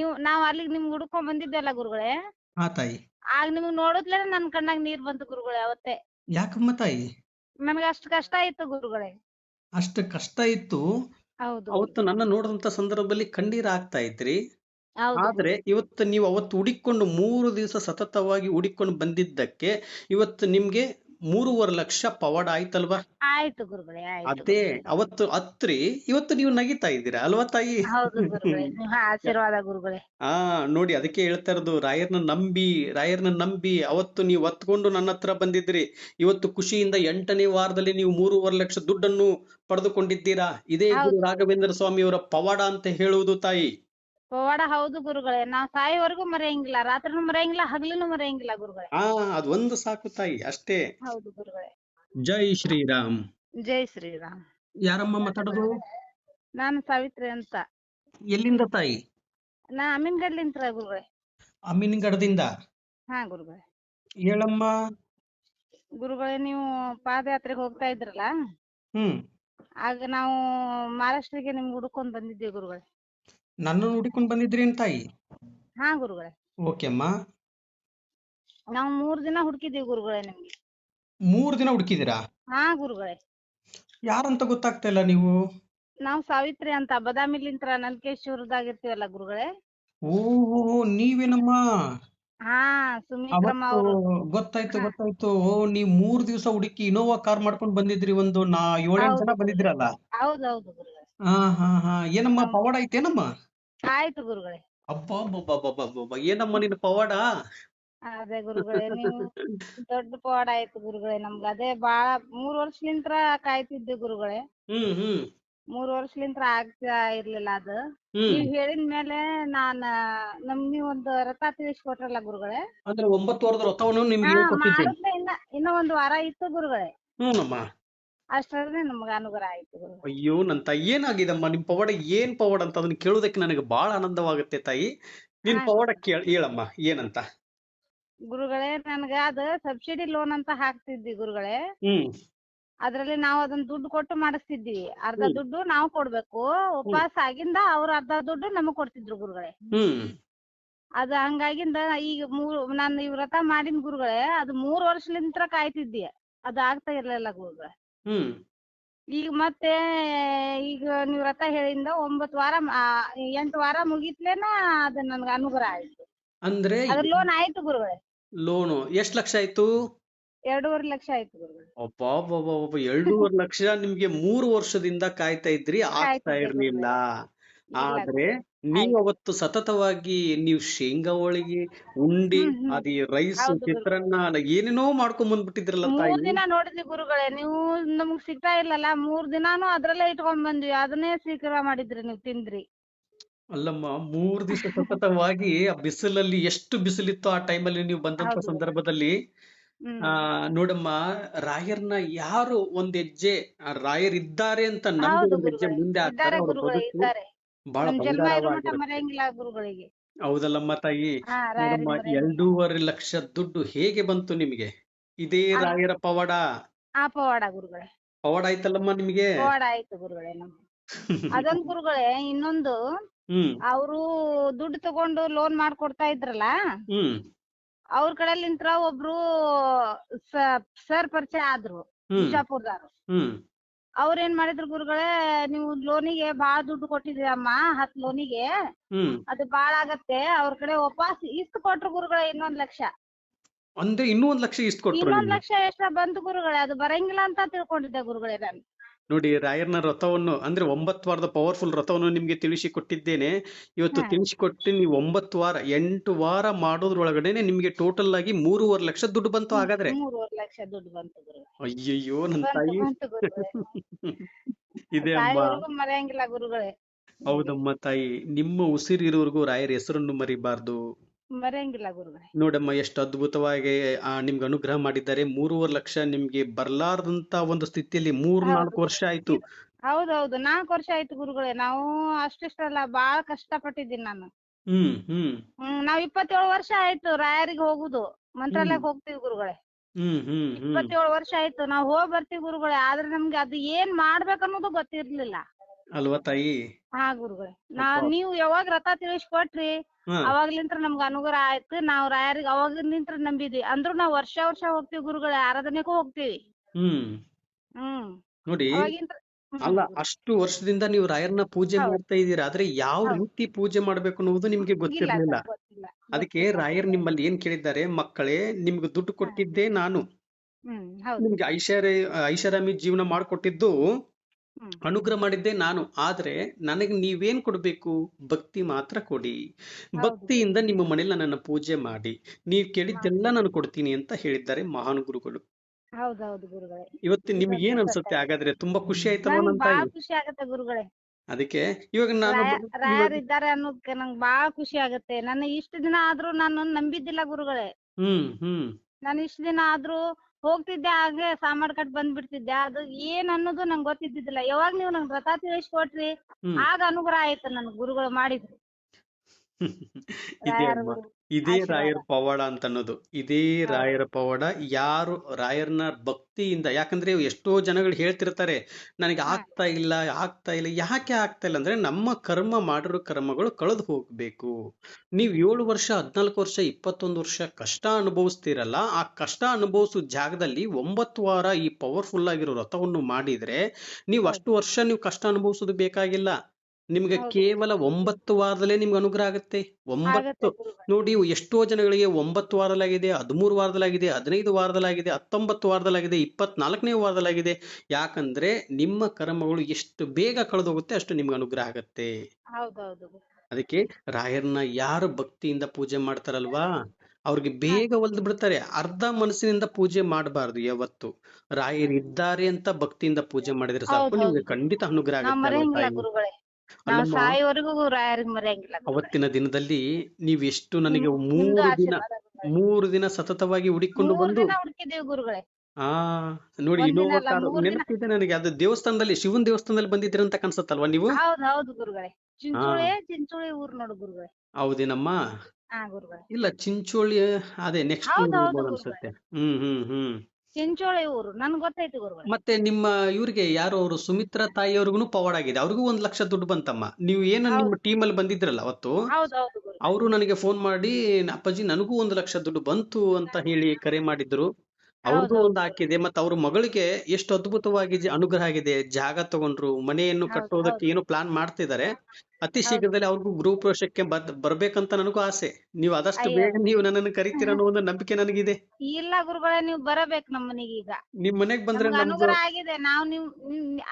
ನೀವು ನಾವ್ ಅಲ್ಲಿಗ್ ನಿಮ್ಗ್ ಹುಡ್ಕೊಂಡ್ ಬಂದಿದ್ದೆಲ್ಲ ಗುರುಗಳೇ? ಹಾ ತಾಯಿ. ಆಗ ನಿಮ್ಗ್ ನೋಡಿದ್ಲೇ ನನ್ ಕಣ್ಣಾಗ ನೀರ್ ಬಂತು ಗುರುಗಳೇ ಅವತ್ತೆ. ಯಾಕಮ್ಮ ತಾಯಿ? ನನ್ಗ ಅಷ್ಟ್ ಕಷ್ಟ ಆಯ್ತು ಗುರುಗಳೇ. ಅಷ್ಟ ಕಷ್ಟ ಇತ್ತು? ಹೌದು. ಅವತ್ತು ನನ್ನ ನೋಡಿದಂತ ಸಂದರ್ಭದಲ್ಲಿ ಕಣ್ಣೀರ್ ಆಗ್ತಾ ಇದ್ರಿ. ಹೌದು. ಆದ್ರೆ ಇವತ್ತು ನೀವು ಅವತ್ತು ಹುಡಿಕೊಂಡು ಮೂರು ದಿವಸ ಸತತವಾಗಿ ಹುಡಿಕೊಂಡು ಬಂದಿದ್ದಕ್ಕೆ ಇವತ್ತು ನಿಮ್ಗೆ ಮೂರುವರೆ ಲಕ್ಷ ಪವಾಡ ಆಯ್ತಲ್ವಾ? ಆಯ್ತು ಗುರುಗಳೇ ಆಯ್ತು ಅದೇ ಅವತ್ತು ಹತ್ರಿ ಇವತ್ತು ನೀವು ನಗಿತಾ ಇದ್ದೀರಾ ಅಲ್ವಾ ತಾಯಿ? ಹೌದು ಗುರುಗಳೇ ನಿಮ್ಮ ಆಶೀರ್ವಾದ ಗುರುಗಳೇ. ಆ ನೋಡಿ ಅದಕ್ಕೆ ಹೇಳ್ತಾ ಇರೋದು ರಾಯರ್ನ ನಂಬಿ ರಾಯರ್ನ ನಂಬಿ ಅವತ್ತು ನೀವು ಒತ್ಕೊಂಡು ನನ್ನ ಹತ್ರ ಬಂದಿದ್ರಿ. ಇವತ್ತು ಖುಷಿಯಿಂದ ಎಂಟನೇ ವಾರದಲ್ಲಿ ನೀವು ಮೂರುವರೆ ಲಕ್ಷ ದುಡ್ಡನ್ನು ಪಡೆದುಕೊಂಡಿದ್ದೀರಾ. ಇದೇ ಗುರು. ರಾಘವೇಂದ್ರ ಸ್ವಾಮಿಯವರ ಪವಾಡ ಅಂತ ಹೇಳುವುದು ತಾಯಿ. ಪವಾಡ ಹೌದು ಗುರುಗಳೇ. ನಾವ್ ಸಾಯೋವರೆಗೂ ಮರೆಯಂಗಿಲ್ಲ ರಾತ್ರಿನೂ ಮರೆಯಂಗಿಲ್ಲ ಹಗಲಿನೂ ಮರೆಯಂಗಿಲ್ಲ ಗುರುಗಳೇ. ಅದ್ ಒಂದು ಸಾಕು ತಾಯಿ ಅಷ್ಟೇ. ಹೌದು ಗುರುಗಳೇ. ಜೈ ಶ್ರೀರಾಮ್. ಜೈ ಶ್ರೀರಾಮ್. ಯಾರಮ್ಮ ಮಾತಾಡೋದು? ನಾನು ಸಾವಿತ್ರಿ ಅಂತ. ಎಲ್ಲಿಂದ ತಾಯಿ? ನಾ ಅಮೀನ್ಗಡ್ಲಿಂತ್ರ ಗುರುಗಳೇ. ಅಮೀನ್ಗಡದಿಂದ? ಹಾ ಗುರುಗಳೇ. ಹೇಳಮ್ಮ. ಗುರುಗಳೇ ನೀವು ಪಾದಯಾತ್ರೆಗೆ ಹೋಗ್ತಾ ಇದ್ರಲ್ಲ? ಹ್ಮ್. ಆಗ ನಾವು ಮಹಾರಾಷ್ಟ್ರಕ್ಕೆ ನಿಮ್ಗೆ ಹುಡ್ಕೊಂಡ್ ಬಂದಿದ್ದೀವಿ ಗುರುಗಳೇ. ನನ್ನನ್ನು ಹುಡುಕೊಂಡು ಬಂದಿದ್ರಿ ತಾಯಿ? ಹಾ ಗುರುಗಳೇ. ಓಕೆ ಅಮ್ಮ. ನಾವು ಮೂರ್ ದಿನ ಹುಡುಕಿದೀವಿ ಗುರುಗಳೇ ನಿಮ್ಗೆ. ಮೂರ್ ದಿನ ಹುಡುಕಿದಿರಾ ಹಾ ಗುರುಗಳೇ. ಯಾರಂತ ಗೊತ್ತಾಗ್ತಾ ಇಲ್ಲ ನೀವು? ನಾವು ಸಾವಿತ್ರಿ ಅಂತ ಬದಾಮಿಲಿಂತ್ರ ನಲ್ಕೇಶ್ವರದಾಗ ಇರ್ತೀವಲ್ಲ ಗುರುಗಳೇ. ಓಹೋ ನೀವೇನಮ್ಮ? ಹಾ ಸುಮಿತ್ರಮ್ಮ ಅವತ್ತು ಅವರು. ಗೊತ್ತಾಯ್ತು ಗೊತ್ತಾಯ್ತು. ಓ ನೀ ಮೂರ್ ದಿವಸ ಹುಡುಕಿ ಇನೋವಾ ಕಾರ್ ಮಾಡ್ಕೊಂಡ್ ಬಂದಿದ್ರಿ ಒಂದು ನಾ ಏಳೆಂಟು ಜನ. ಬಂದಿದ್ರಲ್ಲ ಹೌದೌದು ಗುರುಗಳೇ. ಹಾ ಹಾ ಹಾ. ಏನಮ್ಮ ಪವಾಡ ಐತೇನಮ್ಮ? ಆಯ್ತು ಗುರುಗಳೇ. ಅಬ್ಬಾ ಏನಮ್ಮ ನಿನ್ನ ಪವಾಡ? ಅದೇ ಗುರುಗಳೇ ನೀವು ದೊಡ್ಡ ಪವಾಡ ಆಯ್ತು ಗುರುಗಳೇ ನಮ್ಗ. ಅದೇ ಬಾಳ ಮೂರ್ ವರ್ಷಲಿಂತ್ರ ಕಾಯ್ತಿದ್ದೆ ಗುರುಗಳೇ. ಹ್ಮ್ ಹ್ಮ್. ಮೂರ್ ವರ್ಷಲಿಂತ್ರ ಆಗ್ತಾ ಇರ್ಲಿಲ್ಲ ಅದ. ಹ್ಮ್. ನೀವ್ ಹೇಳಿದ ಮೇಲೆ ನಾನ್ ನಮ್ ನೀವ್ ಒಂದ್ ರಥ ತಿಳಿಸ್ಕೊಟ್ರಲ್ಲ ಗುರುಗಳೇ? ಅಂದ್ರೆ ಒಂಬತ್ತು ವಾರದ ರಥವನ್ನು ನಿಮ್ಗೆ ಇನ್ನ ಇನ್ನ ಒಂದ್ ವಾರ ಇತ್ತು ಗುರುಗಳೇ. ಹ್ಞೂನಮ್ಮ ಅಷ್ಟರಲ್ಲೇ ನಮ್ಗ ಅನುಗ್ರಹ ಆಯ್ತು ಅಯ್ಯೋ ನನ್ನ ತಾಯಿ ಏನಾಗಿದಮ್ಮ? ನಿಮ್ ಪವಾಡ ಏನ್ ಪವಾಡ ಅಂತ ಅದನ್ನ ಕೇಳೋದಕ್ಕೆ ನನಗೆ ಬಹಳ ಆನಂದವಾಗುತ್ತೆ ತಾಯಿ. ನಿನ್. ಪವಾಡ ಕೇಳ ಹೇಳಮ್ಮ ಏನಂತ? ಗುರುಗಳೇ ನನ್ಗ ಅದ ಸಬ್ಸಿಡಿ ಲೋನ್ ಅಂತ ಹಾಕ್ತಿದ್ವಿ ಗುರುಗಳೇ. ಹ್ಮ್. ಅದ್ರಲ್ಲಿ ನಾವ್ ಅದನ್ನ ದುಡ್ಡು ಕೊಟ್ಟು ಮಾಡಿಸ್ತಿದ್ವಿ. ಅರ್ಧ ದುಡ್ಡು ನಾವ್ ಕೊಡ್ಬೇಕು. ಉಪವಾಸ ಆಗಿಂದ ಅವ್ರ ಅರ್ಧ ದುಡ್ಡು ನಮಗ್ ಕೊಡ್ತಿದ್ರು ಗುರುಗಳೇ. ಹ್ಮ್. ಅದ ಹಂಗಾಗಿಂದ ಈಗ ಮೂರ್ ನಾನು ಈ ವ್ರತ ಮಾಡಿನ ಗುರುಗಳೇ ಅದು ಮೂರ್ ವರ್ಷಲಿಂತ್ರ ಕಾಯ್ತಿದ್ದೆ. ಅದು ಆಗ್ತಾ ಇರ್ಲಿಲ್ಲ ಗುರುಗಳೇ. ಹ್ಮ್. ಈಗ ಮತ್ತೆ ಈಗ ನೀವ್ ವ್ರತ ಹೇಳಿಂದ ಒಂಬತ್ತು ವಾರ ಎಂಟು ವಾರ ಮುಗಿತ್ಲೇನ ಅದ ನನ್ಗ ಅನುಗ್ರಹ ಆಯ್ತು. ಅಂದ್ರೆ ಅದ್ರ ಲೋನ್ ಆಯ್ತು ಗುರುಗಳೇ. ಲೋನು ಎಷ್ಟ್ ಲಕ್ಷ ಆಯ್ತು? ಎರಡೂವರೆ ಲಕ್ಷ ಆಯ್ತು ಗುರುಗಳೇ. ಅಬ್ಬಬ್ಬಬ್ಬಬ್ಬ ಎರಡೂವರೆ ಲಕ್ಷ ನಿಮ್ಗೆ ಮೂರು ವರ್ಷದಿಂದ ಕಾಯ್ತಾ ಇದ್ರಿ ಆಗ್ತಾ ಇರ್ಲಿಲ್ಲ. ಆದ್ರೆ. ನೀವು. ಅವತ್ತು ಸತತವಾಗಿ ನೀವು ಶೇಂಗಾ ಹೋಳಿಗೆ ಉಂಡಿ ಹ್ಮ್, ಹ್ಮ್. ಅದೇ ರೈಸ್ ಹೌದು ಗುರು. ಚಿತ್ರಾನ್ನ ಏನೇನೋ ಮಾಡ್ಕೊಂಡ್ ಬಂದ್ಬಿಟ್ಟಿದ್ರಲ್ಲ ಮೂರ್ ತಾಯಿ ದಿನ ನೋಡಿದ್ವಿ ಗುರುಗಳೇ ನೀವು ನಮ್ಗ್ ಸಿಗ್ತಾ ಇಲ್ಲಲ್ಲ ಮೂರ್ ದಿನಾನು ಅದ್ರಲ್ಲೇ ಇಟ್ಕೊಂಡ್ ಬಂದ್ವಿ ಅದನ್ನೇ ಸ್ವೀಕಾರ ಮಾಡಿದ್ರಿ ನೀವು ತಿಂದ್ರಿ ಅಲ್ಲಮ್ಮ ಮೂರ್ ದಿವಸ ಸತತವಾಗಿ ಆ ಬಿಸಿಲಲ್ಲಿ ಎಷ್ಟು ಬಿಸಿಲಿತ್ತು ಆ ಟೈಮಲ್ಲಿ ನೀವು ಬಂದಂತ ಹೌದು. ಸಂದರ್ಭದಲ್ಲಿ ಹ್ಮ್ ಆ ನೋಡಮ್ಮ ರಾಯರ್ನ ಯಾರು ಒಂದ್ ಹೆಜ್ಜೆ ಆ ರಾಯರ್ ಇದ್ದಾರೆ ಅಂತ ನಮ್ದು ಹೌದು ಒಂದ್ ಹೆಜ್ಜೆ ಗುರುಗಳೇ ಮುಂದೆ ಹಾಕ್ತಾರೆ ಇದ್ದಾರೆ ಅವ್ರ ಗುರುಗಳೇ ಬದುಕು ಇದ್ದಾರೆ ಬಹಳ ನಮ್ ಜನ್ಮ ಇರೋ ಮಟ್ಟ ಬಂಗಾರವಾಗಿರುತ್ತೆ ಮರೆಯಂಗಿಲ್ಲ ಗುರುಗಳಿಗೆ. ಹೌದಲ್ಲಮ್ಮ ತಾಯಿ? ಹಾ ರಾಯರಿಗೆ ನೋಡಮ್ಮ ಮರೆಯಂಗಿಲ್ಲ. ಎರಡೂವರೆ ಲಕ್ಷ ದುಡ್ಡು ಹೇಗೆ ಬಂತು ನಿಮಗೆ? ಇದೇ ಆ- ರಾಯರ ಪವಾಡ? ಆ ಪವಾಡ ಗುರುಗಳೇ. ಪವಾಡ ಆಯ್ತಲ್ಲಮ್ಮ ನಿಮಗೆ? ಪವಾಡ ಆಯ್ತು ಗುರುಗಳೇ ನಮ್ ಅದೊಂದ್ ಗುರುಗಳೇ ಇನ್ನೊಂದು ಹ್ಮ್. ಅವ್ರು ದುಡ್ಡು ತಗೊಂಡು ಲೋನ್ ಮಾಡ್ಕೊಡ್ತಾ ಇದ್ರಲ್ಲ ಹ್ಮ್. ಅವ್ರ ಕಡೆಲಿಂತ್ರ ಒಬ್ರು ಸರ್ ಪರಿಚಯ ಆದ್ರು ಹ್ಮ್. ಬಿಜಾಪುರದವ್ರು. ಹ್ಮ್. ಅವ್ರ ಏನ್ ಮಾಡಿದ್ರು ಗುರುಗಳೇ ನೀವು ಲೋನಿಗೆ ಬಾಳ ದುಡ್ಡು ಕೊಟ್ಟಿದ್ರಿ ಅಮ್ಮ ಹತ್ ಲೋನಿಗೆ. ಹ್ಮ್. ಅದು ಬಾಳ ಆಗತ್ತೆ ಅವ್ರ ಕಡೆ ವಾಪಸ್ ಇಷ್ಟು ಕೊಟ್ರು ಗುರುಗಳೇ ಇನ್ನೊಂದ್ ಲಕ್ಷ. ಅಂದ್ರೆ ಇನ್ನೂ ಒಂದ್ ಲಕ್ಷ ಇಷ್ಟು ಕೊಟ್ರು ಇನ್ನೊಂದ್ ನಿಮ್ಗೆ? ಲಕ್ಷ ಎಷ್ಟ ಬಂತು ಗುರುಗಳೇ ಅದು ಬರಂಗಿಲ್ಲ ಅಂತ ತಿಳ್ಕೊಂಡಿದ್ದೆ ಗುರುಗಳೇ ನಾನು. ನೋಡಿ ರಾಯರ್ನ ರಥವನ್ನು ಅಂದ್ರೆ ಒಂಬತ್ತು ವಾರದ ಪವರ್ಫುಲ್ ರಥವನ್ನು ನಿಮ್ಗೆ ತಿಳಿಸಿ ಕೊಟ್ಟಿದ್ದೇನೆ ಇವತ್ತು ತಿಳಿಸಿ ತಿಳಿಸಿಕೊಟ್ಟು ನೀವು ಒಂಬತ್ತು ವಾರ ಎಂಟು ವಾರ ಮಾಡೋದ್ರೊಳಗಡೆನೆ ನಿಮ್ಗೆ ಟೋಟಲ್ ಆಗಿ ಮೂರುವರೆ ಲಕ್ಷ ದುಡ್ಡು ಬಂತು ಹಾಗಾದ್ರೆ. ಅಯ್ಯಯ್ಯೋ ನನ್ ತಾಯಿ. ಇದೆ ಅಮ್ಮ. ಹೌದಮ್ಮ ತಾಯಿ. ನಿಮ್ಮ ಉಸಿರಿರೋರ್ಗು ರಾಯರ ಹೆಸರನ್ನು ಮರಿಬಾರ್ದು. ಮರೆಯಂಗಿಲ್ಲ ಗುರುಗಳೇ ನೋಡಮ್ಮ ಎಷ್ಟು ಅದ್ಭುತವಾಗಿ ನಿಮ್ಗೆ ಅನುಗ್ರಹ ಮಾಡಿದ್ದಾರೆ. ಮೂರುವರೆ ಲಕ್ಷ ನಿಮ್ಗೆ ಬರ್ಲಾರ್ದಂತ ಒಂದು ಸ್ಥಿತಿಯಲ್ಲಿ ಮೂರ್. ನಾಲ್ಕು ವರ್ಷ ಆಯ್ತು. ಹೌದೌದು ನಾಲ್ಕು ವರ್ಷ ಆಯ್ತು ಗುರುಗಳೇ. ನಾವು ಅಷ್ಟಿಷ್ಟಲ್ಲ ಬಾಳ ಕಷ್ಟ ಪಟ್ಟಿದ್ದೀನಿ ನಾನು. ಹ್ಮ್ ಹ್ಮ್. ಹ್ಮ್ ನಾವ್ ಇಪ್ಪತ್ತೇಳು ವರ್ಷ ಆಯ್ತು ರಾಯರಿಗೆ ಹೋಗುದು. ಮಂತ್ರಾಲಯಕ್ಕೆ ಹೋಗ್ತೀವಿ ಗುರುಗಳೇ. ಹ್ಮ್. ಇಪ್ಪತ್ತೇಳು ವರ್ಷ ಆಯ್ತು ನಾವ್ ಹೋಗ್ ಬರ್ತೀವಿ ಗುರುಗಳೇ. ಆದ್ರೆ ನಮ್ಗೆ ಅದು ಏನ್ ಮಾಡ್ಬೇಕನ್ನೋದು ಗೊತ್ತಿರ್ಲಿಲ್ಲ. ಅಲ್ವಾ ತಾಯಿ? ಹಾ ಗುರುಗಳೇ. ನಾ. ನೀವು ಯಾವಾಗ ರಥ ತಿಳಿಸ್ಕೊಟ್ರಿ ಹಾ. ಅವಾಗ್ಲಿಂತ್ರ ನಮ್ಗ ಅನುಗ್ರಹ ಆಯ್ತು. ನಾವ್ ರಾಯರಿಗೆ ಅವಾಗಿನಿಂತ್ರ ನಂಬಿದ್ವಿ. ಅಂದ್ರು ನಾವ್ ವರ್ಷ ವರ್ಷ ಹೋಗ್ತೀವಿ ಗುರುಗಳೇ. ಆರಾಧನೆಗೂ ಹೋಗ್ತೀವಿ. ಹ್ಮ್. ಹ್ಮ್. ನೋಡಿ ಅವಾಗಿಂತ್ರ ಹ್ಮ್. ಅಲ್ಲ ಅಷ್ಟು ವರ್ಷದಿಂದ ನೀವು ರಾಯರ್ನ ಪೂಜೆ ಹೌದು. ಮಾಡ್ತಾ ಇದ್ದೀರಾ. ಆದ್ರೆ ಯಾವ ಹೌದು. ರೀತಿ ಪೂಜೆ ಮಾಡ್ಬೇಕು ಅನ್ನೋದು ನಿಮ್ಗೆ ಗೊತ್ತಿರಲಿಲ್ಲ ಗೊತ್ತಿರ್ಲಿಲ್ಲ. sir, ಗೊತ್ತಿಲ್ಲ. ಅದಕ್ಕೆ ಗೊತ್ತಿಲ್ಲ. ರಾಯರ್ ನಿಮ್ಮಲ್ಲಿ ಏನ್ ಕೇಳಿದ್ದಾರೆ ಮಕ್ಕಳೇ ನಿಮ್ಗೆ ದುಡ್ಡು ಕೊಟ್ಟಿದ್ದೆ ನಾನು. ಹ್ಮ್ ಹೌದು. ನಿಮ್ಗೆ ಐಷಾರಾಮಿ ಐಷಾರಾಮಿ ಜೀವನ ಮಾಡ್ಕೊಟ್ಟಿದ್ದು ಅನುಗ್ರಹ ಮಾಡಿದ್ದೆ ನಾನು. ಆದ್ರೆ ನನಗೆ ನೀವೇನ್ ಕೊಡ್ಬೇಕು? ಭಕ್ತಿ ಮಾತ್ರ ಕೊಡಿ. ಭಕ್ತಿಯಿಂದ ನಿಮ್ಮ ಮನೇಲಿ ನನ್ನ ಪೂಜೆ ಮಾಡಿ. ನೀವ್ ಕೇಳಿದ್ದೆಲ್ಲ ನಾನು ಕೊಡ್ತೀನಿ ಅಂತ ಹೇಳಿದ್ದಾರೆ ಮಹಾನ್ ಗುರುಗಳು. ಹೌದೌದು ಗುರುಗಳೇ. ಇವತ್ತು ನಿಮ್ಗೆ ಏನ್ ಅನ್ಸುತ್ತೆ? ಹಾಗಾದ್ರೆ ತುಂಬಾ ಖುಷಿ ಆಯ್ತಲ್ಲ ತಾಯಿ ಖುಷಿ ಆಗತ್ತೆ ಗುರುಗಳೇ. ಅದಕ್ಕೆ ಇವಾಗ ನಾನು ಇದ್ದಾರೆ ಅನ್ನೋದಕ್ಕೆ ನಂಗೆ ಬಾಳ ಖುಷಿ ಆಗತ್ತೆ. ನನ್ನ ಇಷ್ಟು ದಿನ ಆದ್ರೂ ನಾನು ನಂಬಿದ್ದಿಲ್ಲ ಗುರುಗಳೇ. ಹ್ಮ್ ಹ್ಮ್. ನಾನು ಇಷ್ಟು ದಿನ ಆದ್ರೂ ಹೋಗ್ತಿದ್ದೆ ಆಗ ಸಾಮಾಡ್ ಕಟ್ ಬಂದ್ಬಿಡ್ತಿದ್ದೆ. ಅದು ಏನ್ ಅನ್ನೋದು ನಂಗೆ ಗೊತ್ತಿದ್ದಿದ್ದಿಲ್ಲ. ಯಾವಾಗ ನೀವು ನಂಗೆ ವ್ರತ ತಿಳಿಸ್ಕೊಟ್ರಿ ಆಗ ಅನುಗ್ರಹ ಆಯ್ತು ನನ್ ಗುರುಗಳು ಮಾಡಿದ್ರು. ಇದೇ ರಾಯರ ಅಮ್ಮ ಇದೇ ಆಶೀರ್ವಾದ. ರಾಯರ ಪವಾಡ ಅಂತ ಅನ್ನೋದು ಇದೇ ಹೌದು. ರಾಯರ ಪವಾಡ ಯಾರು ರಾಯರ್ನ ಭಕ್ತಿಯಿಂದ ಯಾಕಂದ್ರೆ ಎಷ್ಟೋ ಜನಗಳು ಹೇಳ್ತಿರ್ತಾರೆ ನನಗೆ ಹಾ. ಆಗ್ತಾ ಇಲ್ಲ ಆಗ್ತಾ ಇಲ್ಲ ಯಾಕೆ ಆಗ್ತಾ ಇಲ್ಲ ಅಂದ್ರೆ ನಮ್ಮ ಕರ್ಮ ಮಾಡಿರೋ ಕರ್ಮಗಳು ಕಳೆದು ಹೋಗ್ಬೇಕು ನೀವ್ ಏಳು ವರ್ಷ ಹದ್ನಾಲ್ಕು ವರ್ಷ ಇಪ್ಪತ್ತೊಂದು ವರ್ಷ ಕಷ್ಟ ಅನುಭವಿಸ್ತಿರಲ್ಲ ಆ ಕಷ್ಟ ಅನುಭವಿಸೋ ಜಾಗದಲ್ಲಿ ಒಂಬತ್ತು ವಾರ ಈ ಪವರ್ಫುಲ್ ಆಗಿರೋ ವ್ರತವನ್ನು ಮಾಡಿದ್ರೆ ನೀವು ಹೌದು. ಅಷ್ಟು ವರ್ಷ ನೀವು ಕಷ್ಟ ಅನುಭವಿಸೋದು ಬೇಕಾಗಿಲ್ಲ ನಿಮ್ಗೆ ಕೇವಲ ಒಂಬತ್ತು ವಾರದಲ್ಲೇ ನಿಮ್ಗೆ ಅನುಗ್ರಹ ಆಗುತ್ತೆ? ಒಂಬತ್ತು ನೋಡಿ ಎಷ್ಟೋ ಜನಗಳಿಗೆ ಒಂಬತ್ತು ವಾರದಲ್ಲಾಗಿದೆ ಹದಿಮೂರು ವಾರದಲ್ಲಾಗಿದೆ ಹದಿನೈದು ವಾರದಲ್ಲಾಗಿದೆ ಹತ್ತೊಂಬತ್ತು ವಾರದಲ್ಲಾಗಿದೆ ಇಪ್ಪತ್ನಾಲ್ಕನೇ ವಾರದಲ್ಲಾಗಿದೆ. ಯಾಕಂದ್ರೆ ನಿಮ್ಮ ಕರ್ಮಗಳು ಎಷ್ಟು ಬೇಗ ಕಳೆದೋಗುತ್ತೆ ಅಷ್ಟು ನಿಮ್ಗೆ ಅನುಗ್ರಹ ಆಗತ್ತೆ. ಅದಕ್ಕೆ ರಾಯರ್ನ ಯಾರು ಭಕ್ತಿಯಿಂದ ಪೂಜೆ ಮಾಡ್ತಾರಲ್ವಾ? ಅವ್ರಿಗೆ ಬೇಗ ಒಲ್ದು ಬಿಡ್ತಾರೆ. ಅರ್ಧ ಮನಸ್ಸಿನಿಂದ ಪೂಜೆ ಮಾಡಬಾರ್ದು ಯಾವತ್ತು. ರಾಯರ್ ಇದ್ದಾರೆ ಅಂತ ಭಕ್ತಿಯಿಂದ ಪೂಜೆ ಮಾಡಿದ್ರೆ ಸಾಕು ನಿಮ್ಗೆ. ಖಂಡಿತ ಅನುಗ್ರಹ ಆಗುತ್ತೆ ನಾವ್ ಸಾಯೋವರೆಗೂ ರಾಯರಿಗೆ ಮರೆಯಂಗಿಲ್ಲ ಅವತ್ತಿನ ದಿನದಲ್ಲಿ ನೀವು ಎಷ್ಟು ನನಗೆ ಮೂರು ದಿನ ಮೂರು ದಿನ ಸತತವಾಗಿ ಹುಡುಕೊಂಡು ಮೂರ್ ಬಂದು ಹುಡುಕಿದೀವಿ ಗುರುಗಳೇ. ಆ ನೋಡಿ ಇನ್ನೋವಾ ಕಾರು. ನೆನಪಿದೆ ನನಗೆ ಅದು ದೇವಸ್ಥಾನದಲ್ಲಿ ಶಿವನ್ ದೇವಸ್ಥಾನದಲ್ಲಿ ಬಂದಿದ್ದೀರ ಅಂತ ಕನ್ಸತ್ತಲ್ವ ನೀವು? ಹೌದು ಹೌದು ಗುರುಗಳೇ. ಚಿಂಚೋಳಿ ಚಿಂಚೋಳಿ ಊರ್ ನೋಡು ಗುರುಗಳೇ. ಹೌದೇನಮ್ಮ? ಹಾ ಇಲ್ಲ ಚಿಂಚೋಳಿ ಅದೇ ನೆಕ್ಸ್ಟ್ ಅನ್ಸುತ್ತೆ. ಹ್ಮ್ ಹ್ಮ್ ಹ್ಮ್. ಚಿಂಚೋಳಿ ಊರು. ನನ್ ಗೊತ್ತಾಯ್ತು ಗುರುಗಳೇ. ಮತ್ತೆ ನಿಮ್ಮ ಇವ್ರಿಗೆ ಯಾರು ಅವರು? ಸುಮಿತ್ರಾ ತಾಯಿಯವ್ರಿಗೂ ಪವಾಡ್ ಆಗಿದೆ ಅವ್ರಿಗೂ ಒಂದ್ ಲಕ್ಷ ದುಡ್ಡು ಬಂತಮ್ಮ. ನೀವು ಏನು ನಿಮ್ಮ. ಟೀಮ್ ಅಲ್ಲಿ ಬಂದಿದ್ರಲ್ಲ ಅವತ್ತು? ಗುರು ಅವರು ನನಗೆ ಫೋನ್ ಮಾಡಿ ಅಪ್ಪಾಜಿ ನನಗೂ ಒಂದ್ ಲಕ್ಷ ದುಡ್ಡು ಬಂತು ಅಂತ ಹೇಳಿ ಕರೆ ಮಾಡಿದ್ರು. ಅವ್ರಿಗೂ ಹೌದು, ಒಂದು ಹಾಕಿದೆ. ಮತ್ತೆ ಅವ್ರ ಮಗಳಿಗೆ ಎಷ್ಟು ಅದ್ಭುತವಾಗಿ ಜ- ಅನುಗ್ರಹ ಆಗಿದೆ. ಜಾಗ ತಗೊಂಡ್ರು ಮನೆಯನ್ನು ಹೌದು, ಕಟ್ಟೋದಕ್ಕೆ ಹೌದು. ಏನೋ ಪ್ಲಾನ್ ಮಾಡ್ತಿದ್ದಾರೆ ಅತಿ ಹೌದು. ಶೀಘ್ರದಲ್ಲಿ ಅವ್ರಿಗೂ ಗೃಹ ಪ್ರವೇಶಕ್ಕೆ ಬರ್ ಬರ್ಬೇಕಂತ ನನಗೂ ಆಸೆ. ನೀವು ಆದಷ್ಟು ಅಯ್ಯೋ. ಬೇಗ ನೀವು ನನ್ನನ್ನು ಕರಿತೀರ ಅನ್ನೋ ಒಂದು ನಂಬಿಕೆ ನನಗಿದೆ. ಇಲ್ಲ ಗುರುಗಳೇ ನೀವು ಬರಬೇಕು ನಮ್ಮ ಮನೆಗೆ ಈಗ. ನಿಮ್ ಮನೆಗ್ ಬಂದ್ರೆ ನಮ್ಗ್ ನಮ್ದು ಅನುಗ್ರಹ ಆಗಿದೆ. ನಾವ್ ನೀವ್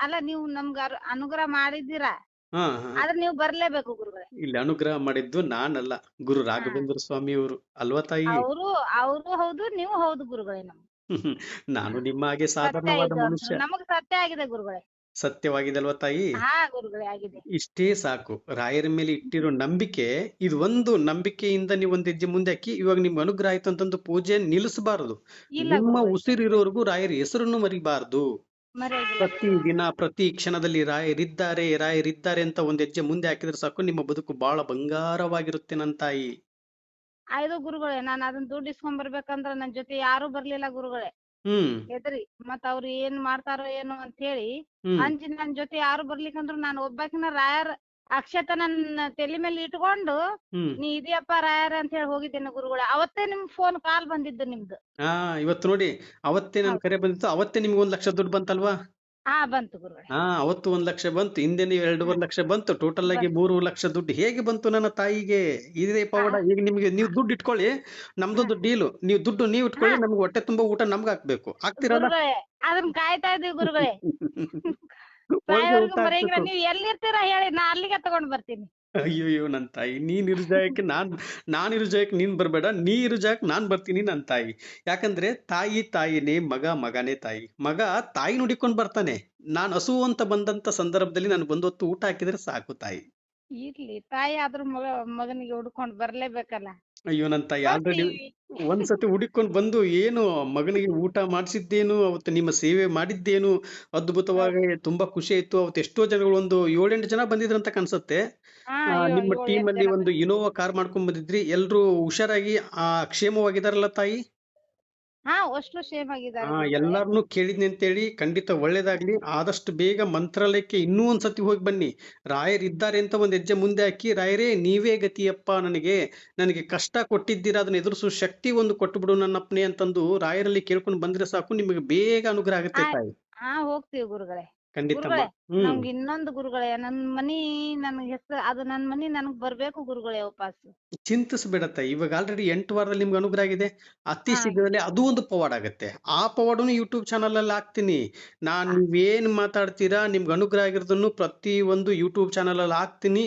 ಅಲ್ಲ ನೀವು ನಮ್ಗ ಅರು- ಅನುಗ್ರಹ ಮಾಡಿದ್ದೀರಾ? ಹಾ ಹಾ. ಆದ್ರೆ ನೀವು ಬರ್ಲೇಬೇಕು ಗುರುಗಳೇ. ಇಲ್ಲಿ ಅನುಗ್ರಹ ಮಾಡಿದ್ದು ನಾನಲ್ಲ. ಗುರು ರಾಘವೇಂದ್ರ ಸ್ವಾಮಿ ಅವರು ಅಲ್ವಾ ತಾಯಿ? ಅವರು ಅವರು ಹೌದು ನೀವು ಹೌದು ಗುರುಗಳೇ ನಮ್ಗೆ. ನಾನು ನಿಮ್ಮ ಹಾಗೆ ಸತ್ಯ ಸಾಧಾರಣವಾದ ಇದು ಮನುಷ್ಯ. ನಮಗೆ ಸತ್ಯ ಆಗಿದೆ ಗುರುಗಳೇ. ಸತ್ಯವಾಗಿದೆ ಅಲ್ವಾ ತಾಯಿ? ಹಾ ಗುರುಗಳೇ ಆಗಿದೆ. ಇಷ್ಟೇ ಸಾಕು. ರಾಯರ ಮೇಲೆ ಇಟ್ಟಿರೋ ನಂಬಿಕೆ ಇದು ಒಂದು ನಂಬಿಕೆಯಿಂದ ನೀವು ಒಂದು ಹೆಜ್ಜೆ ಮುಂದೆ ಹಾಕಿ ಇವಾಗ ನಿಮ್ಗೆ ಅನುಗ್ರಹ ಆಯ್ತು ಅಂತಂದು ಪೂಜೆ ನಿಲ್ಲಿಸಬಾರದು. ಇಲ್ಲ ನಿಮ್ಮ ಗುರುಗಳೇ. ಉಸಿರಿರೋವರೆಗೂ ರಾಯರ ಹೆಸರನ್ನು ಮರಿಬಾರದು. ಮರೆಯಾಗಿಲ್ಲ ಪ್ರತಿ ದಿನ ಪ್ರತಿ ಕ್ಷಣದಲ್ಲಿ ರಾಯರಿದ್ದಾರೆ ರಾಯರಿದ್ದಾರೆ ಅಂತ ಒಂದ್ ಹೆಜ್ಜೆ ಮುಂದೆ ಹಾಕಿದ್ರೆ ಸಾಕು ನಿಮ್ಮ ಬದುಕು ಬಹಳ ಬಂಗಾರವಾಗಿರುತ್ತೆ ನನ್ನ ತಾಯಿ. ಆಯ್ದು ಗುರುಗಳೇ ನಾನ್ ಅದನ್ನ ದುಡ್ಡು ಇಸ್ಕೊಂಡ್ ಬರ್ಬೇಕಂದ್ರ ನನ್ ಜೊತೆ ಯಾರು ಬರ್ಲಿಲ್ಲ ಗುರುಗಳೇ. ಹ್ಮ್. ಹೆದ್ರಿ ಮತ್ ಅವ್ರು ಏನ್ ಮಾಡ್ತಾರೋ ಏನೋ ಅಂತ ಹೇಳಿ ಹ್ಮ್. ಅಂಜಿ ನನ್ ಜೊತೆ ಯಾರು ಬರ್ಲಿಕ್ಕಂದ್ರು ನಾನು ಒಬ್ಬಾಕಿನ ರಾಯರ್ ಅಕ್ಷತ ನನ್ನ ತಲೆ ಮೇಲೆ ಇಟ್ಕೊಂಡು ಹ್ಮ್. ನೀ ಇದೆಯಪ್ಪ ರಾಯರ್ ಅಂತ ಹೇಳಿ ಹೋಗಿದ್ದೇನೆ ಗುರುಗಳೇ. ಅವತ್ತೇ ನಿಮ್ ಫೋನ್ ಕಾಲ್ ಬಂದಿದ್ದು ನಿಮ್ದು. ಹಾ ಇವತ್ತು ನೋಡಿ ಅವತ್ತೇ ನನ್ ಕರೆ ಬಂದಿತ್ತು ಅವತ್ತೇ ನಿಮ್ಗೆ ಒಂದ್ ಲಕ್ಷ ದುಡ್ಡು ಬಂತಲ್ವಾ? ಹಾ ಬಂತು ಗುರುಗಳೇ. ಹಾ ಅವತ್ತು ಒಂದ್ ಲಕ್ಷ ಬಂತು ಹಿಂದೆ ನೀವು ಎರಡೂವರೆ ಲಕ್ಷ ಬಂತು ಟೋಟಲ್ ಆಗಿ ಮೂರು ಲಕ್ಷ ದುಡ್ಡು. ಹೇಗೆ ಬಂತು ನನ್ನ ತಾಯಿಗೆ? ಇದೇ ಪವಾಡ ಈಗ ನಿಮ್ಗೆ ನೀವು ದುಡ್ಡು ಇಟ್ಕೊಳ್ಳಿ ನಮ್ದೊಂದು ಡೀಲು ನೀವು ದುಡ್ಡು ನೀವು ಇಟ್ಕೊಳ್ಳಿ ನಮ್ಗೆ ಹೊಟ್ಟೆ ತುಂಬಾ ಊಟ ನಮ್ಗೆ ಹಾಕ್ಬೇಕು. ಹಾಕ್ತಿರಲ್ಲ? ಅದನ್ನ ಕಾಯ್ತಾ ಇದೀವಿ ಗುರುಗಳೇ. ನೀವ್ ಎಲ್ಲಿರ್ತೀರಾ ಹೇಳಿ ನಾ ಅಲ್ಲಿಗೆ ತಗೊಂಡ್ ಬರ್ತೀನಿ. ಅಯ್ಯಯ್ಯೋ ನನ್ ತಾಯಿ ನೀನ್ ಇರೋ ಜಾಗಕ್ಕೆ ನಾನ್ ನಾನ್ ಇರೋ ಜಾಗಕ್ಕೆ ನೀನ್ ಬರ್ಬೇಡ ನೀ ಇರೋ ಜಾಗಕ್ಕೆ ನಾನ್ ಬರ್ತೀನಿ ನನ್ ತಾಯಿ. ಯಾಕಂದ್ರೆ ತಾಯಿ ತಾಯಿನೇ ಮಗ ಮಗನೇ ತಾಯಿ. ಮಗ ತಾಯಿ ನುಡಿಕೊಂಡ್ ಬರ್ತಾನೆ. ನಾನ್ ಹಸು ಅಂತ ಬಂದಂತ ಸಂದರ್ಭದಲ್ಲಿ ನಾನು ಬಂದೊತ್ತು ಊಟ ಹಾಕಿದ್ರೆ ಸಾಕು ತಾಯಿ. ಇರ್ಲಿ ತಾಯಿ ಆದ್ರೂ ಮಗ ಮಗನಿಗೆ ಹುಡ್ಕೊಂಡ್ ಬರ್ಲೇಬೇಕಲ್ಲ. ಅಯ್ಯೋ ನನ್ ತಾಯಿ ಆಲ್ರೆಡಿ ಬರ್ತೀವಿ. ಒಂದ್ಸತಿ ಹುಡುಕೊಂಡ್ ಬಂದು ಏನು ಮಗನಿಗೆ ಊಟ ಮಾಡಿಸಿದ್ದೇನು ಅವತ್ತು ನಿಮ್ಮ ಸೇವೆ ಮಾಡಿದ್ದೇನು ಅದ್ಭುತವಾಗಿ ತುಂಬಾ ಖುಷಿ ಆಯ್ತು. ಅವತ್ತು ಎಷ್ಟೋ ಜನಗಳು ಒಂದು ಏಳೆಂಟು ಜನ ಬಂದಿದ್ರಂತ ಅಂತ ಹಾ, ಆ, ಏಳ್- ನಿಮ್ಮ ಟೀಮ್ ಅಲ್ಲಿ ಜನ ಒಂದು ಇನೋವಾ ಕಾರ್ ಮಾಡ್ಕೊಂಡ್ ಬಂದಿದ್ರಿ. ಎಲ್ರು ಹುಷಾರಾಗಿ ಆ ಕ್ಷೇಮವಾಗಿದಾರಲ್ಲ ತಾಯಿ? ಹಾ ಅಷ್ಟು ಸೇಮ್ ಆಗಿದ್ದಾರೆ ಎಲ್ಲಾರನು ಕೇಳಿದ್ನಿ ಅಂತೇಳಿ ಖಂಡಿತ ಒಳ್ಳೇದಾಗ್ಲಿ. ಆದಷ್ಟು ಬೇಗ ಮಂತ್ರಾಲಯಕ್ಕೆ ಇನ್ನೂ ಒಂದ್ಸತಿ ಹೋಗಿ ಬನ್ನಿ. ರಾಯರ್ ಇದ್ದಾರೆ ಅಂತ ಒಂದ್ ಹೆಜ್ಜೆ ಮುಂದೆ ಹಾಕಿ ರಾಯರೇ ನೀವೇ ಗತಿಯಪ್ಪ ನನಗೆ. ನನಗೆ ಕಷ್ಟ ಕೊಟ್ಟಿದ್ದೀರಾ ಅದನ್ನ ಎದುರಿಸೋ ಶಕ್ತಿ ಒಂದು ಕೊಟ್ಟುಬಿಡು ನನ್ನಪ್ಪನೇ ಅಂತಂದು ರಾಯರಲ್ಲಿ ಕೇಳ್ಕೊಂಡು ಬಂದ್ರೆ ಸಾಕು. ನಿಮಗೆ ಬೇಗ ಅನುಗ್ರಹ ಆಗುತ್ತೆ ತಾಯಿ. ಹಾ ಹೋಗ್ತೀವಿ ಗುರುಗಳೇ. ಖಂಡಿತ ಗುರುಗಳೇ, ನಮ್ಗೆ ಇನ್ನೊಂದ್ ಗುರುಗಳೇ ನನ್ ಮನಿ ನನ್ಗ ಹೆಸರು ಅದು ನನ್ ಮನಿ ನನಗ್ ಬರ್ಬೇಕು ಗುರುಗಳೇ ವಾಪಸ್ ಚಿಂತಿಸ್ಬೇಡ ತಾಯಿ ಇವಾಗ ಆಲ್ರೆಡಿ ಎಂಟು ವಾರದಲ್ಲಿ ನಿಮ್ಗೆ ಅನುಗ್ರಹ ಆಗಿದೆ. ಅತಿ ಶೀಘ್ರದಲ್ಲಿ ಅದು ಒಂದು ಪವಾಡ ಆಗುತ್ತೆ. ಆ ಪವಾಡನು ಯೂಟ್ಯೂಬ್ ಚಾನಲ್ ಅಲ್ಲಿ ಹಾಕ್ತೀನಿ. ನಾನ್ ನೀವೇನ್ ಮಾತಾಡ್ತೀರಾ ನಿಮ್ಗೆ ಅನುಗ್ರಹ ಆಗಿರೋದನ್ನು ಪ್ರತಿ ಒಂದು ಯೂಟ್ಯೂಬ್ ಚಾನಲ್ ಅಲ್ಲಿ ಹಾಕ್ತೀನಿ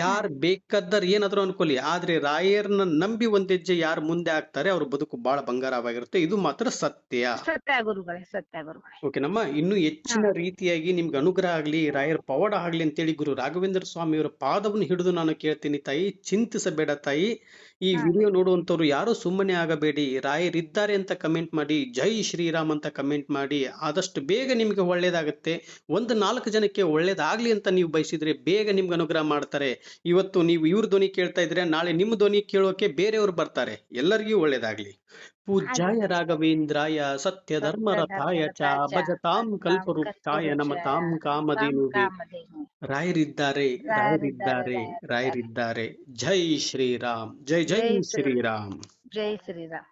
ಯಾರ್ ಬೇಕಾದರ್ ಏನಾದ್ರು ಅನ್ಕೊಳ್ಳಿ. ಆದ್ರೆ ರಾಯರ್ನ ನಂಬಿ ಒಂದ್ ಹೆಜ್ಜೆ ಯಾರು ಮುಂದೆ ಹಾಕ್ತಾರೆ ಅವ್ರ ಬದುಕು ಬಹಳ ಬಂಗಾರವಾಗಿರುತ್ತೆ. ಇದು ಮಾತ್ರ ಸತ್ಯ. ಸತ್ಯ ಗುರುಗಳೇ ಸತ್ಯ ಗುರುಗಳೇ. ಓಕೆನಮ್ಮ? ಇನ್ನು ಹೆಚ್ಚಿನ ರೀತಿಯಾಗಿ ನಿಮ್ಗೆ ಅನುಗ್ರಹ ಆಗ್ಲಿ ರಾಯರ ಪವಾಡ ಆಗಲಿ ಅಂತೇಳಿ ಗುರು ರಾಘವೇಂದ್ರ ಸ್ವಾಮಿಯವರ ಪಾದವನ್ನು ಹಿಡಿದು ನಾನು ಕೇಳ್ತೀನಿ ತಾಯಿ ಚಿಂತಿಸಬೇಡ ತಾಯಿ. ಈ ವಿಡಿಯೋ ನೋಡುವಂತವ್ರು ಯಾರು ಸುಮ್ಮನೆ ಆಗಬೇಡಿ. ರಾಯರಿದ್ದಾರೆ ಅಂತ ಕಮೆಂಟ್ ಮಾಡಿ ಜೈ ಶ್ರೀರಾಮ್ ಅಂತ ಕಮೆಂಟ್ ಮಾಡಿ ಆದಷ್ಟು ಬೇಗ ನಿಮಗೆ ಒಳ್ಳೇದಾಗುತ್ತೆ. ಒಂದು ನಾಲ್ಕು ಜನಕ್ಕೆ ಒಳ್ಳೇದಾಗ್ಲಿ ಅಂತ ನೀವು ಬಯಸಿದ್ರೆ ಬೇಗ ನಿಮ್ಗೆ ಅನುಗ್ರಹ ಮಾಡ್ತಾರೆ. ಇವತ್ತು ನೀವು ಇವ್ರ ಧ್ವನಿ ಕೇಳ್ತಾ ಇದ್ರೆ ನಾಳೆ ನಿಮ್ಮ ಧ್ವನಿ ಕೇಳೋಕೆ ಬೇರೆಯವರು ಬರ್ತಾರೆ. ಎಲ್ಲರಿಗೂ ಒಳ್ಳೇದಾಗ್ಲಿ. ಪೂಜ್ಯಾಯ. ರಾಘವೇಂದ್ರಾಯ ಸತ್ಯ ಧರ್ಮರಥಾಯ ಚ ಭಜತಾಂ ಕಲ್ಪವೃಕ್ಷಾಯ ನಮತಾಂ ಕಾಮಧೇನು ಕಾಮಧೇನು ರಾಯರಿದ್ದಾರೆ ರಾಯರಿದ್ದಾರೆ. ರಾಯರಿದ್ದಾರೆ, ಜೈ ಶ್ರೀರಾಮ್ ಜೈ ಜೈ ಜೈ ಶ್ರೀ- ಶ್ರೀರಾಮ್. ಜೈ ಶ್ರೀರಾಮ್.